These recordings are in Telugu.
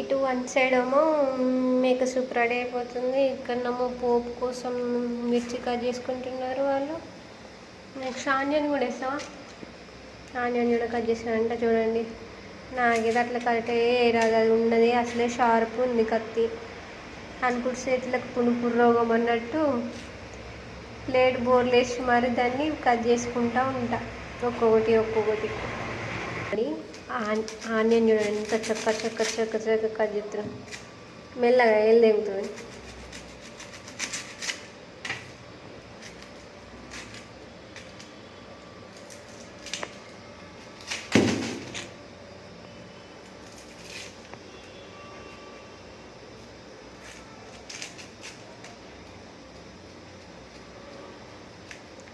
ఇటు వన్ సైడ్ ఏమో మేక సూపర్ రెడీ అయిపోతుంది. ఇక్కడనేమో పోపు కోసం మిర్చి కట్ చేసుకుంటున్నారు వాళ్ళు. నెక్స్ట్ ఆనియన్ కూడా వేస్తావా? ఆనియన్ కూడా కట్ చేసానంట చూడండి. నాకేది అట్లా కరెక్ట్ రాదు అది ఉన్నది అసలే షార్ప్ ఉంది కత్తి. అనుకుంటు చేతులకు పునుపు రోగం అన్నట్టు ప్లేట్ బోర్లేసి మరి దాన్ని కట్ చేసుకుంటా ఉంటా. ఒక్కొక్కటి ఒక్కొక్కటి. ఆనియన్ చూడండి ఎంత చక్క చక్క చక్క చక్క కట్ చేస్తున్నాం మెల్లగా ఏళ్ళు తెగుతుంది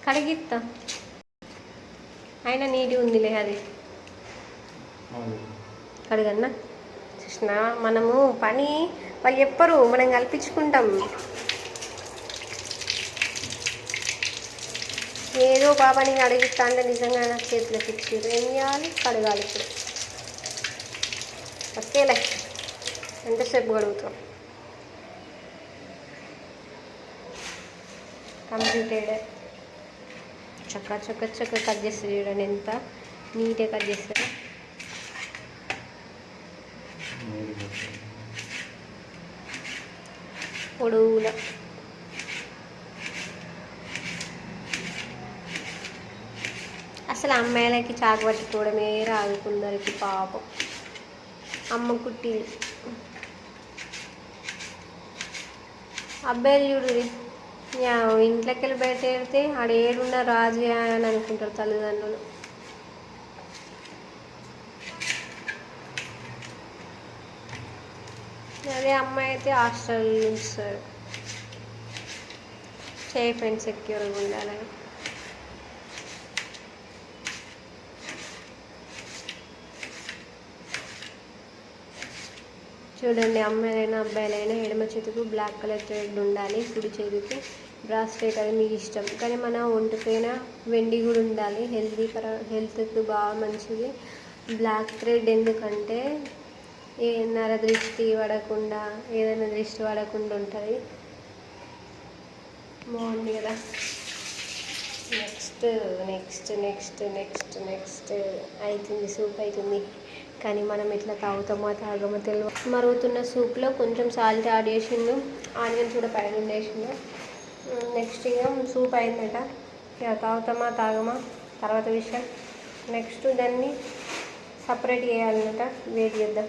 కడిగిస్తా అయినా నీటి ఉందిలే అది కడగన్నా కృష్ణ మనము పని వాళ్ళు చెప్పరు మనం కల్పించుకుంటాం. ఏదో పాపని అడిగిస్తా అంటే నిజంగా నాకు చేతిలోకి ఇచ్చారు ఏం చేయాలి? కడగాలి ఇప్పుడు. ఓకేలే ఎంతసేపు కడుగుతాం కంప్లీటెడ్. చక్క చక్క చక్క కట్ చేస్తారు చూడండి ఎంత నీట్గా కట్ చేస్తారు. పొడవుల అసలు అమ్మాయిలకి చాకు పట్టుకోవడమే రాదు కొందరికి పాపం. అమ్మ కుట్టి అబ్బాయిలు చూడు ఇంట్లోకి వెళ్ళి బయట వెళ్తే ఆడ ఏడున్న రాజు అని అనుకుంటారు తల్లిదండ్రులు. అదే అమ్మాయి అయితే హాస్టల్ సార్ సేఫ్ అండ్ సెక్యూర్గా ఉండాలని చూడండి అమ్మాయిలైనా అబ్బాయిలైనా ఎడమ చేతికి బ్లాక్ కలర్ థ్రెడ్ ఉండాలి కుడి చేతికి బ్రాస్లెట్ అది మీకు ఇష్టం. కానీ మన ఒంటిపైన వెండి కూడా ఉండాలి. హెల్తీ పర హెల్త్కి బాగా మంచిది. బ్లాక్ థ్రెడ్ ఎందుకంటే ఏ నర దృష్టి పడకుండా ఏదైనా దృష్టి పడకుండా ఉంటుంది. బాగుంది కదా. Next next next next next అవుతుంది సూప్ అవుతుంది కానీ మనం ఎట్లా తాగుతామో తాగమో తెలియదు మరుగుతున్న సూప్లో కొంచెం సాల్ట్ యాడ్ చేసిండు. ఆనియన్స్ కూడా పైన వేసిండు నెక్స్ట్ ఇక సూప్ అయిందట. ఇక తాగుతామా తాగమా? తర్వాత విషయం. నెక్స్ట్ దాన్ని సపరేట్ చేయాలన్నట వేడి చేద్దాం.